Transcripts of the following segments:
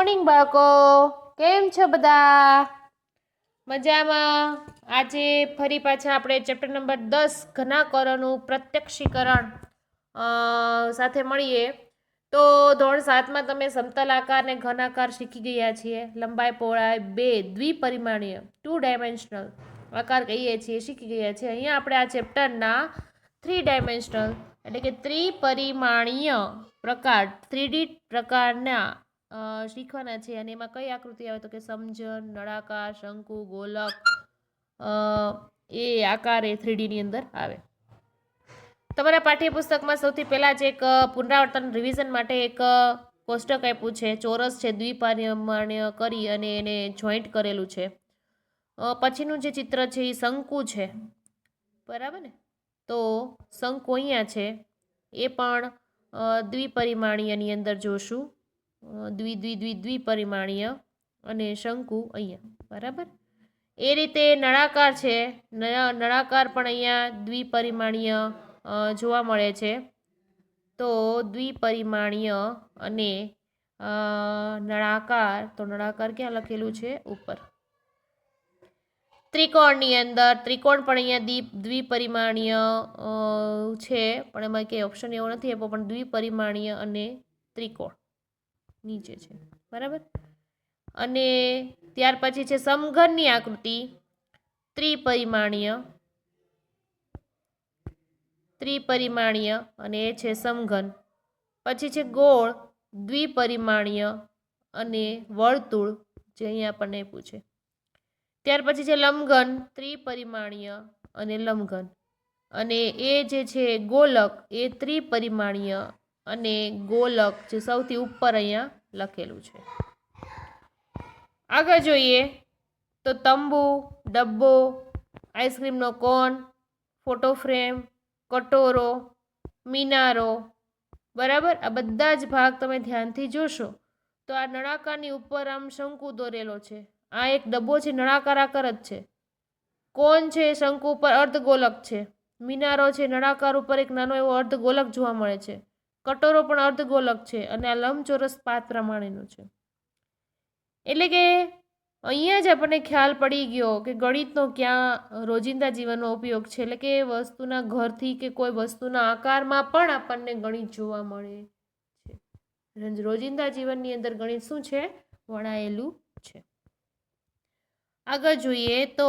Morning બાળકો. કેમ છો બધા? મજામાં. આજે ફરી પાછા આપણે ચેપ્ટર નંબર દસ ઘનાકરોનું પ્રત્યક્ષીકરણ સાથે મળીએ. તો ધોરણ સાતમાં તમે સમતલ આકાર ને ઘન આકાર શીખી ગયા છીએ. લંબાઈ પહોળાઈ બે દ્વિપરિમાણીય ટુ ડાયમેન્શનલ આકાર કહીએ છીએ શીખી ગયા છીએ. અહીંયા આપણે આ ચેપ્ટરના થ્રી ડાયમેન્શનલ એટલે કે ત્રિપરિમાણીય પ્રકાર થ્રીડી પ્રકારના અ, શીખવાના છે અને એમાં કઈ આકૃતિ આવે તો કે સમજન નળાકાર, શંકુ, ગોલક એ આકાર એ થ્રીડીની અંદર આવે. તમારા પાઠ્યપુસ્તકમાં સૌથી પહેલાં જ એક પુનરાવર્તન રિવિઝન માટે એક કોષ્ટક આપ્યું છે. ચોરસ છે દ્વિપરિમાણ્ય કરી અને એને જોઈન્ટ કરેલું છે. પછીનું જે ચિત્ર છે એ શંકુ છે. બરાબર ને? તો શંકુ અહીંયા છે. એ પણ દ્વિપરિમાણીયની અંદર જોશું. દ્વિ દ્વિ દ્વિ, દ્વિપરિમાણીય અને શંકુ અહીંયા. બરાબર? એ રીતે નળાકાર છે. નળા- નળાકાર પણ અહીંયા દ્વિપરિમાણીય જોવા મળે છે. તો દ્વિપરિમાણીય અને નળાકાર, તો નળાકાર ક્યાં લખેલું છે? ઉપર. ત્રિકોણની અંદર, ત્રિકોણ પણ અહીંયા દ્વિ દ્વિપરિમાણીય છે. પણ એમાં કંઈ ઓપ્શન એવો નથી આપ્યો, પણ દ્વિપરિમાણીય અને ત્રિકોણ. નીચે છે. બરાબર? અને ત્યાર પછી છે સમઘનની આકૃતિ. ત્રિપરિમાણીય. ત્રિપરિમાણીય અને એ છે સમઘન. પછી છે ગોળ, દ્વિપરિમાણીય અને વર્તુળ, જે અહીંયા આપણને પૂછે ત્યાર પછી છે લંબઘન, ત્રિપરિમાણીય અને લંબઘન. અને એ જે છે ગોલક, એ ત્રિપરિમાણીય અને ગોલક જે સૌથી ઉપર અહીંયા લખેલું છે. આગળ જોઈએ તો તંબુ, ડબ્બો, આઈસ્ક્રીમનો કોન, ફોટો ફ્રેમ, કટોરો, મિનારો, બરાબર? આ બધા જ ભાગ તમે ધ્યાનથી જોશો તો આ નળાકારની ઉપર આમ શંકુ દોરેલો છે. આ એક ડબ્બો છે, નળાકાર આકાર જ છે. કોન છે, શંકુ ઉપર અર્ધગોલક છે. મિનારો છે, નળાકાર ઉપર એક નાનો એવો અર્ધગોલક જોવા મળે છે. કટોરો પણ અર્ધગોલક છે અને આ લંબચોરસ પાત પ્રમાણેનું છે. એટલે કે અહીંયા જ આપણને ખ્યાલ પડી ગયો કે ગણિતનો ક્યાં રોજિંદા જીવનનો ઉપયોગ છે. એટલે કે વસ્તુના ઘરથી કે કોઈ વસ્તુના આકારમાં પણ આપણને ગણિત જોવા મળે છે. રોજિંદા જીવનની અંદર ગણિત શું છે? વણાયેલું છે. આગળ જોઈએ તો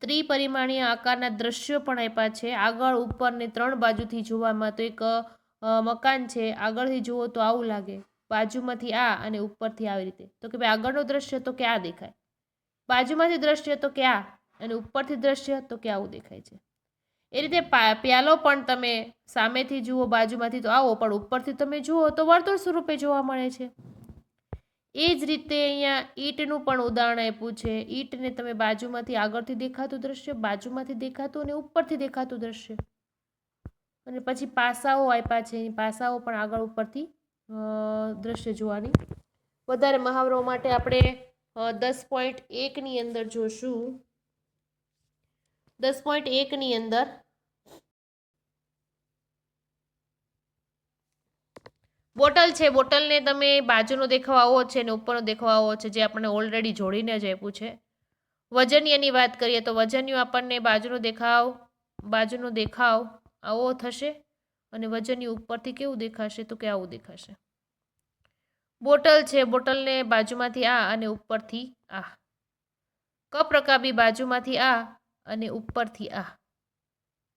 ત્રિપરિમાણીય આકારના દ્રશ્યો પણ આપ્યા છે. આગળ ઉપર ને ત્રણ બાજુથી જોવામાં તો એક મકાન છે, આગળથી જુઓ તો આવું લાગે. બાજુમાંથી આ અને ઉપરથી આવી રીતે. તો કે ભાઈ આગળનું દ્રશ્ય તો કે આ દેખાય. બાજુમાંથી દ્રશ્ય તો કે આ અને ઉપરથી દ્રશ્ય તો કે આવું દેખાય છે. એ રીતે પ્યાલો પણ તમે સામેથી જુઓ, બાજુમાંથી તો આવો, પણ ઉપરથી તમે જુઓ તો વર્તુળ સ્વરૂપે જોવા મળે છે. એ જ રીતે અહીંયા ઈંટનું પણ ઉદાહરણ આપ્યું છે. ઈંટને તમે બાજુમાંથી આગળથી દેખાતું દ્રશ્ય, બાજુમાંથી દેખાતું અને ઉપરથી દેખાતું દ્રશ્ય. અને પછી પાસાઓ આપ્યા છે. એ પાસાઓ પણ આગળ ઉપરથી દ્રશ્ય જોવાની. વધારે મહાવરો માટે આપણે દસ પોઈન્ટ એકની અંદર જોશું. દસ પોઈન્ટ એકની અંદર બોટલ છે. બોટલને તમે બાજુનો દેખાવ આવો છે ને ઉપરનો દેખાવ આવો છે જે આપણને ઓલરેડી જોડીને જ આપ્યું છે. વજનિયાની વાત કરીએ તો વજનિયું આપણને બાજુનો દેખાવ બાજુનો દેખાવ આવો થશે અને વજનની ઉપરથી કેવું દેખાશે તો કે આવું દેખાશે. બોટલ છે, બોટલને બાજુમાંથી આ અને ઉપરથી આ. કપ રકાબી બાજુમાંથી આ અને ઉપરથી આ.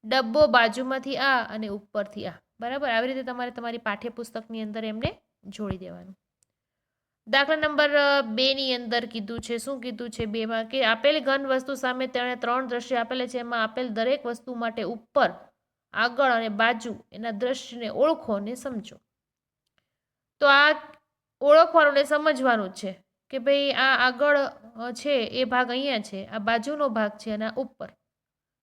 ડબ્બો બાજુમાંથી આ અને ઉપરથી આ. બરાબર? આવી રીતે તમારે તમારી પાઠ્યપુસ્તકની અંદર એમને જોડી દેવાનું. દાખલા નંબર બેની અંદર કીધું છે. શું કીધું છે બેમાં કે આપેલ ઘન વસ્તુ સામે તેણે ત્રણ દ્રશ્ય આપેલા છે. એમાં આપેલ દરેક વસ્તુ માટે ઉપર આગળ અને બાજુ એના દ્રશ્યને ઓળખો અને સમજો. તો આ ઓળખવાનું ને સમજવાનું છે કે ભાઈ આ આગળ છે, એ ભાગ અહીંયા છે, આ બાજુનો ભાગ છે અને આ ઉપર.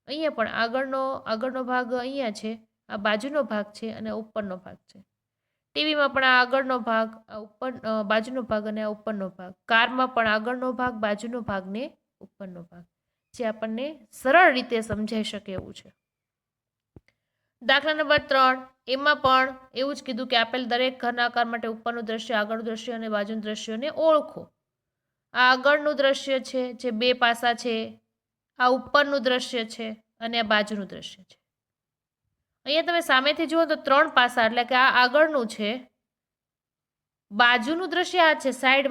અહીંયા પણ આગળનો આગળનો ભાગ અહીંયા છે, આ બાજુનો ભાગ છે અને ઉપરનો ભાગ છે. ટીવીમાં પણ આ આગળનો ભાગ, આ ઉપર બાજુનો ભાગ અને આ ઉપરનો ભાગ. કારમાં પણ આગળનો ભાગ, બાજુનો ભાગ ને ઉપરનો ભાગ. જે આપણને સરળ રીતે સમજાઈ શકે એવું છે. દાખલા નંબર ત્રણ. એમાં પણ એવું જ કીધું કે આપેલ દરેક ઘરના આકાર માટે ઉપરનું દ્રશ્ય, આગળનું દ્રશ્ય અને બાજુનું દ્રશ્યને ઓળખો. આ આગળનું દ્રશ્ય છે, જે બે પાસા છે, આ ઉપરનું દ્રશ્ય છે અને આ બાજુનું દ્રશ્ય છે. અહીંયા તમે સામેથી જુઓ તો ત્રણ પાસા, એટલે કે આ આગળનું છે. બાજુનું દ્રશ્ય આ છે સાઈડ